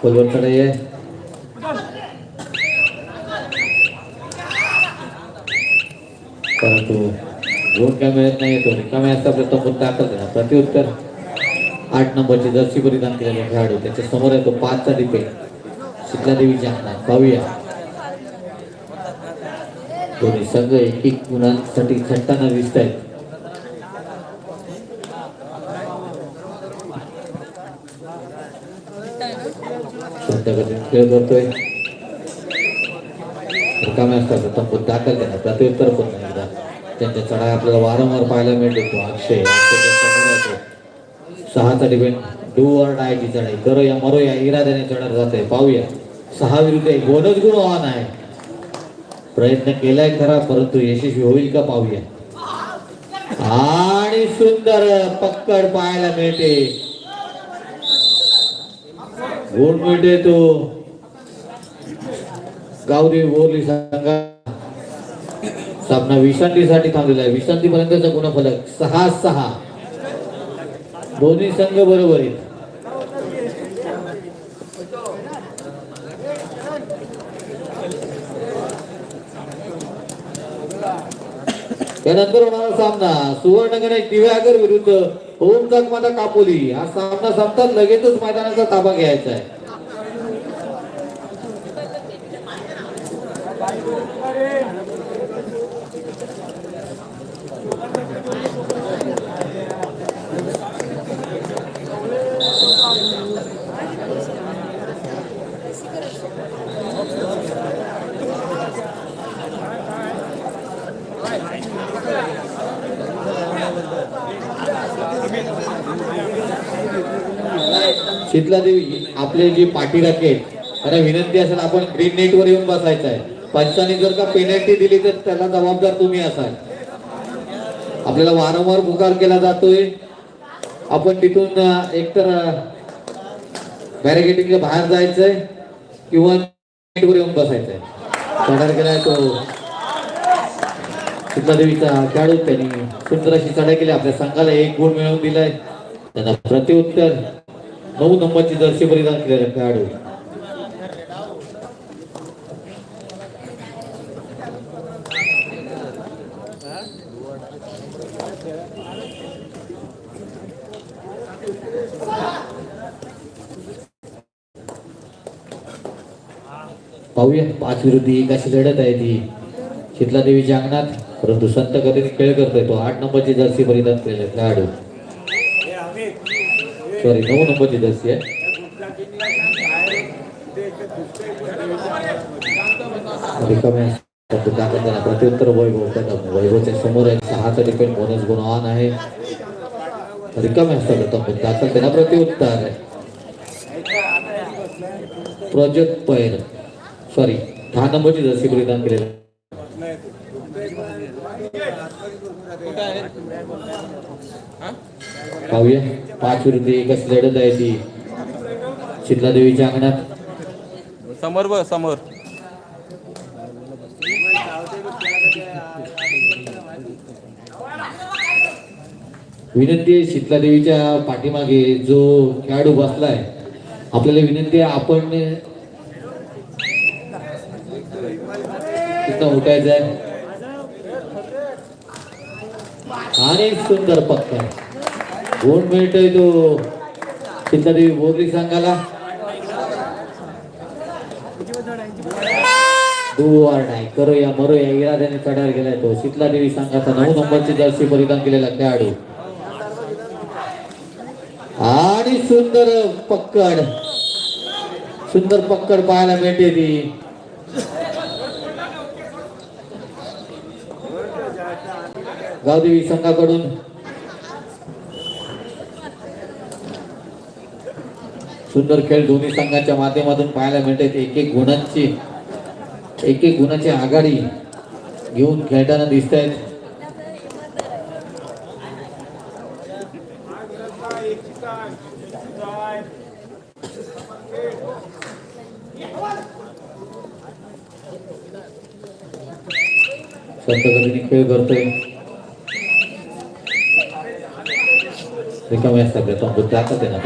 खोलवरकडे ये परंतु गुण काय मिळत नाही तो रिकामे असता प्रथम पण दाखल झाला. प्रत्युत्तर आठ नंबरची जर्सी परिधान केलेला खेळाडू त्याच्यासमोर येतो पाचचा डिपे शीतला देवीच्या हातात पाहूया. दोन्ही संघ एक एक गुणांसाठी झटताना दिसत आहेत गतीने खेळ करतोय रिकामे असतात प्रथम दाखल त्यांना प्रत्युत्तर पण नाही एकदा त्यांच्या चढाई आपल्याला वारंवार पाहायला मिळतो अक्षय. सहाचा डिपेंड डू और डायची चढाई करो या मरो या इराद्याने चढत जाते पाहूया सहा विरुद्ध एक दोनच गुण आव्हान आहे प्रयत्न केलाय खरा परंतु यशस्वी होईल का पाहूया आणि सुंदर पक्कड पाहायला मिळते गुण मिळते तो गावदेवी बोरली संघा सामना विश्रांतीसाठी थांबलेला आहे. विश्रांती पर्यंतचा गुणफलक सहा सहा. दोन्ही संघ बरोबर आहेत. त्यानंतर होणारा सामना सुवर्ण गणेश दिव्यागर विरुद्ध ओम जगमाता कापोली. हा सामना संपतात लगेचच मैदानाचा ताबा घ्यायचा आहे. शीतला देवी आपले जे पाठी राखेल त्यांना विनंती असेल आपण ग्रीन नेट वर येऊन बसायचं आहे. पंचाने जर का पेनल्टी दिली तर त्याला जबाबदार तुम्ही असाल. आपल्याला वारंवार पुकार केला जातोय. आपण तिथून एकतर बॅरिकेडिंगच्या बाहेर जायचंय किंवा नेटवर वर येऊन बसायचंय. तो शीतला खेळाडू त्यांनी. सुंदर अशी चढाई केली. आपल्या संघाला एक गुण मिळवून दिलाय. त्यांना प्रत्युत्तर. नऊ नंबरची जर्सी परिधान केलेला खेळाडू. पाहूया. पाच विरुद्ध एक अशी लढत आहे ती. शीतला देवीच्या अंगणात परंतु संत कधीच खेळ करतोय तो आठ नंबरची जर्सी परिधान केले खेळाडू. सॉरी नऊ नंबरची जर्सी आहे. प्रत्युत्तर वैभव कदम वैभवच्या समोर आहे सहाचा डिपेंड बोनस गुणवान आहे. रिकामे असतात प्रथम दाखल त्यांना प्रत्युत्तर. आहे प्रोजेक्ट पैर सॉरी दहा नंबरची जर्सी परिधान केलेली पाहूया. पाच विरुद्ध एकच लढत आहे ती. शीतला देवीच्या अंगणात. समोर बघ समोर. विनंती आहे शीतला देवीच्या पाठीमागे जो खेळाडू बसलाय आपल्याला विनंती आहे आपण तिथं उठायचं आहे. आणि सुंदर पक्का गुण मिळतोय तो शीतला देवी बोरली संघाला. दुवार नाही करूया मरो या इराद्याने चढायला गेलाय तो. शीतला देवी संघाचा नऊ नंबरची जर्सी परिधान केलेला खेळाडू. आणि सुंदर पक्कड. सुंदर पक्कड पाहायला मिळते ती. गावदेवी संघाकडून. सुंदर खेळ दोन्ही संघाच्या माध्यमातून पाहायला मिळते एक एक गुणांची एक एक गुणाची आघाडी घेऊन खेळताना दिसत आहेत त्यांच्याकडे खेळ करतोय. रिकामे असतात त्याचा बुद्ध आहे ना.